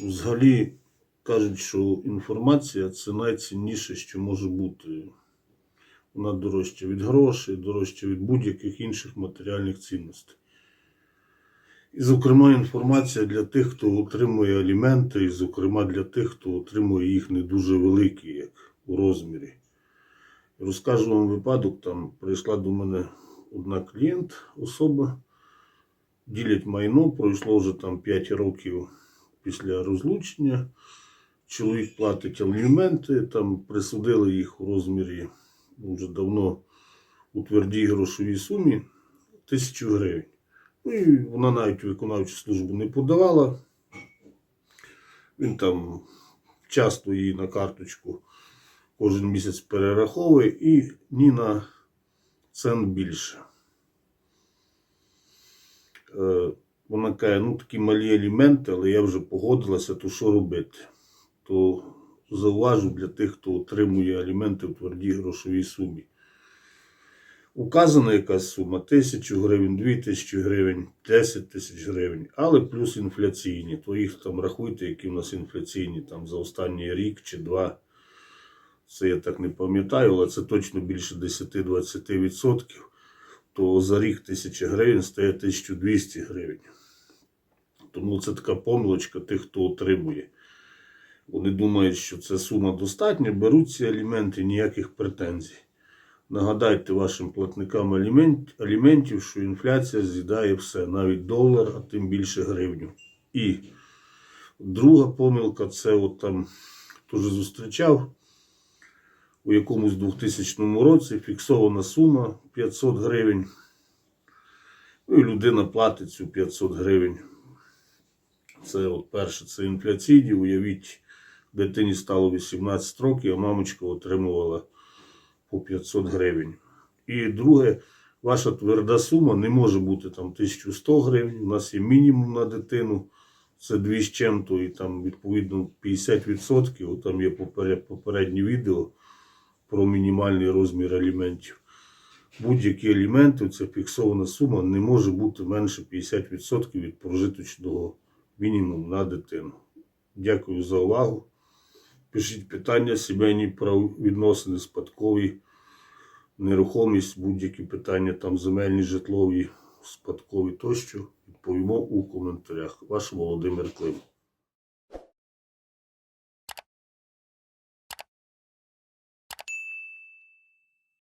Взагалі кажуть, що інформація це найцінніше, що може бути. Вона дорожча від грошей, дорожча від будь-яких інших матеріальних цінностей. І, зокрема, інформація для тих, хто отримує аліменти, і, зокрема, для тих, хто отримує їх не дуже великі, як у розмірі. Розкажу вам випадок, там прийшла до мене одна клієнт, особа, ділять майно, пройшло вже там 5 років після розлучення. Чоловік платить аліменти, там присудили їх у розмірі ну, вже давно у твердій грошовій сумі тисячу гривень. Ну і вона навіть виконавчу службу не подавала. Він там часто її на карточку кожен місяць перераховує і ні на цент більше. Вона каже, ну такі малі аліменти, але я вже погодилася, то що робити? То зауважу для тих, хто отримує аліменти в твердій грошовій сумі. Указана якась сума тисячу гривень, дві тисячі гривень, 10 тисяч гривень, але плюс інфляційні. То їх там рахуйте, які в нас інфляційні там за останній рік чи два. Це я так не пам'ятаю, але це точно більше 10-20%. То за рік 1000 гривень стає 1200 гривень. Тому це така помилочка тих, хто отримує. Вони думають, що це сума достатня, беруть ці аліменти, ніяких претензій. Нагадайте вашим платникам алімент, аліментів, що інфляція з'їдає все, навіть долар, а тим більше гривню. І друга помилка це от там, хто вже зустрічав, у якомусь 2000 році фіксована сума 500 гривень. Ну і людина платить цю 500 гривень. Це от перше, це інфляційні. Уявіть, дитині стало 18 років, а мамочка отримувала по 500 гривень. І друге, ваша тверда сума не може бути там 1100 гривень. У нас є мінімум на дитину, це 2 з чим-то, і там відповідно 50%. Там є попереднє відео про мінімальний розмір аліментів. Будь-які аліменти, ця фіксована сума не може бути менше 50% від прожиточного мінімуму на дитину. Дякую за увагу. Пишіть питання, сімейні правовідносини, спадкові, нерухомість, будь-які питання, там земельні, житлові, спадкові тощо. Відповімо у коментарях. Ваш Володимир Клим.